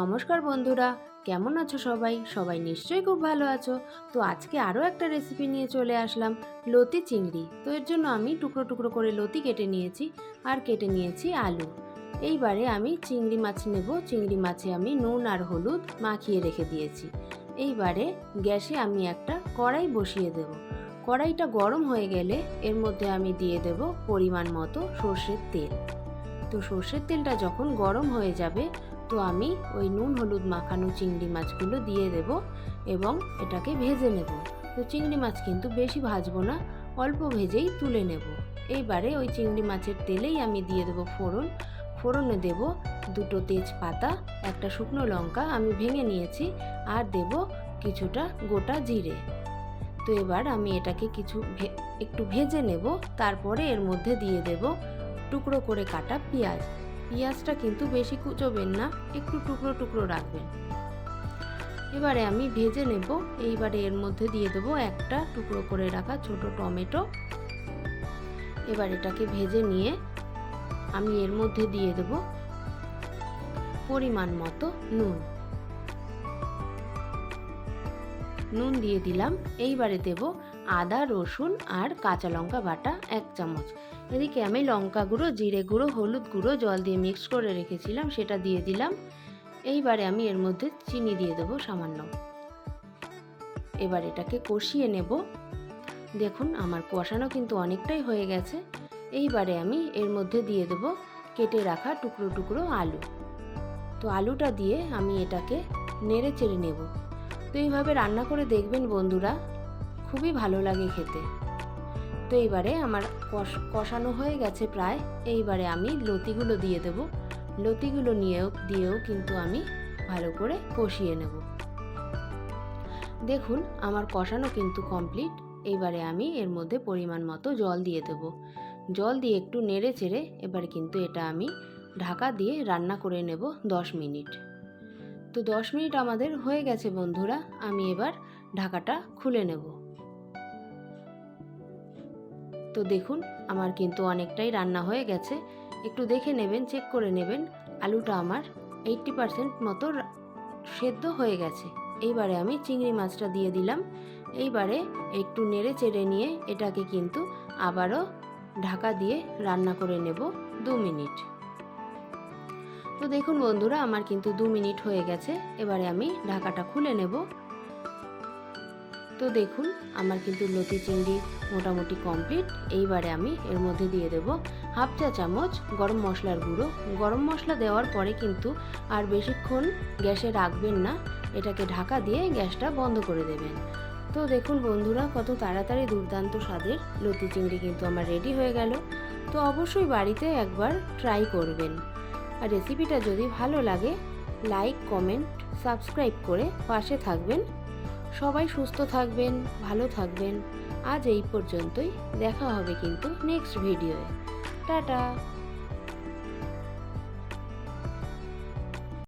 নমস্কার বন্ধুরা, কেমন আছো সবাই? সবাই নিশ্চয়ই খুব ভালো আছো। তো আজকে আরও একটা রেসিপি নিয়ে চলে আসলাম, লতি চিংড়ি। তো এর জন্য আমি টুকরো টুকরো করে লতি কেটে নিয়েছি আর কেটে নিয়েছি আলু। এইবারে আমি চিংড়ি মাছ নেব। চিংড়ি মাছে আমি নুন আর হলুদ মাখিয়ে রেখে দিয়েছি। এইবারে গ্যাসে আমি একটা কড়াই বসিয়ে দেব। কড়াইটা গরম হয়ে গেলে এর মধ্যে আমি দিয়ে দেব পরিমাণ মতো সর্ষের তেল। তো সর্ষের তেলটা যখন গরম হয়ে যাবে তো আমি ওই নুন, হলুদ মাখানো চিংড়ি মাছগুলো দিয়ে দেব এবং এটাকে ভেজে নেব। তো চিংড়ি মাছ কিন্তু বেশি ভাজবো না, অল্প ভেজেই তুলে নেব। এইবারে ওই চিংড়ি মাছের তেলেই আমি দিয়ে দেবো ফোড়ন। ফোড়নে দেব দুটো তেজপাতা, একটা শুকনো লঙ্কা আমি ভেঙে নিয়েছি আর দেব কিছুটা গোটা জিরে। তো এবার আমি এটাকে কিছু একটু ভেজে নেব, তারপরে এর মধ্যে দিয়ে দেব টুকরো করে কাটা পেঁয়াজ। পেঁয়াজটা কিন্তু বেশি কুচোবেন না, একটু টুকরো টুকরো রাখবেন। এবারে আমি ভেজে নেব, এইবারে এর মধ্যে দিয়ে দেবো একটা টুকরো করে রাখা ছোট টমেটো। এবার এটাকে ভেজে নিয়ে আমি এর মধ্যে দিয়ে দেব পরিমাণ মতো নুন। নুন দিয়ে দিলাম। এইবারে দেব আদা, রসুন আর কাঁচা লঙ্কা বাটা এক চামচ। এদিকে আমি লঙ্কা গুঁড়ো, জিরে গুঁড়ো, হলুদ গুঁড়ো জল দিয়ে মিক্স করে রেখেছিলাম, সেটা দিয়ে দিলাম। এইবারে আমি এর মধ্যে চিনি দিয়ে দেবো সামান্য। এবার এটাকে কষিয়ে নেব। দেখুন, আমার কষানো কিন্তু অনেকটাই হয়ে গেছে। এইবারে আমি এর মধ্যে দিয়ে দেবো কেটে রাখা টুকরো টুকরো আলু। তো আলুটা দিয়ে আমি এটাকে নেড়ে চেড়ে নেব। তো এইভাবে রান্না করে দেখবেন বন্ধুরা। খুবই ভালো লাগে খেতে। তো এইবারে আমার কষ- কষানো হয়ে গেছে প্রায়। এইবারে আমি লতিগুলো দিয়ে দেব। লতিগুলো নিয়েও, দিয়েও কিন্তু আমি ভালো করে কষিয়ে নেব। দেখুন, আমার কষানো কিন্তু কমপ্লিট। এইবারে আমি এর মধ্যে পরিমাণ মতো জল দিয়ে দেব। জল দিয়ে একটু নেড়ে চেড়ে এবার কিন্তু এটা আমি ঢাকা দিয়ে রান্না করে নেব দশ মিনিট। তো দশ মিনিট আমাদের হয়ে গেছে বন্ধুরা। আমি এবার ঢাকাটা খুলে নেব। তো দেখুন, আমার কিন্তু অনেকটাই রান্না হয়ে গেছে। একটু দেখে নেবেন চেক করে নেবেন। আলুটা আমার এইট্টি পারসেন্ট মতো সেদ্ধ হয়ে গেছে। এইবারে আমি চিংড়ি মাছটা দিয়ে দিলাম। এইবারে একটু নেড়ে চেড়ে নিয়ে এটাকে কিন্তু আবারও ঢাকা দিয়ে রান্না করে নেব দু মিনিট। তো দেখুন বন্ধুরা, আমার কিন্তু দু মিনিট হয়ে গেছে। এবারে আমি ঢাকাটা খুলে নেব। তো দেখুন, আমার কিন্তু লতি চিংড়ি মোটামুটি কমপ্লিট। এইবারে আমি এর মধ্যে দিয়ে দেব হাফ চা চামচ গরম মশলার গুঁড়ো। গরম মশলা দেওয়ার পরে কিন্তু আর বেশিক্ষণ গ্যাসে রাখবেন না। এটাকে ঢাকা দিয়ে গ্যাসটা বন্ধ করে দেবেন। তো দেখুন বন্ধুরা, কত তাড়াতাড়ি দুর্দান্ত স্বাদের লতি চিংড়ি কিন্তু আমার রেডি হয়ে গেল। তো অবশ্যই বাড়িতে একবার ট্রাই করবেন। আর রেসিপিটা যদি ভালো লাগে লাইক কমেন্ট সাবস্ক্রাইব করে পাশে থাকবেন। সবাই সুস্থ থাকবেন, ভালো থাকবেন। আজ এই পর্যন্তই। দেখা হবে কিন্তু নেক্সট ভিডিওয়ে টাটা!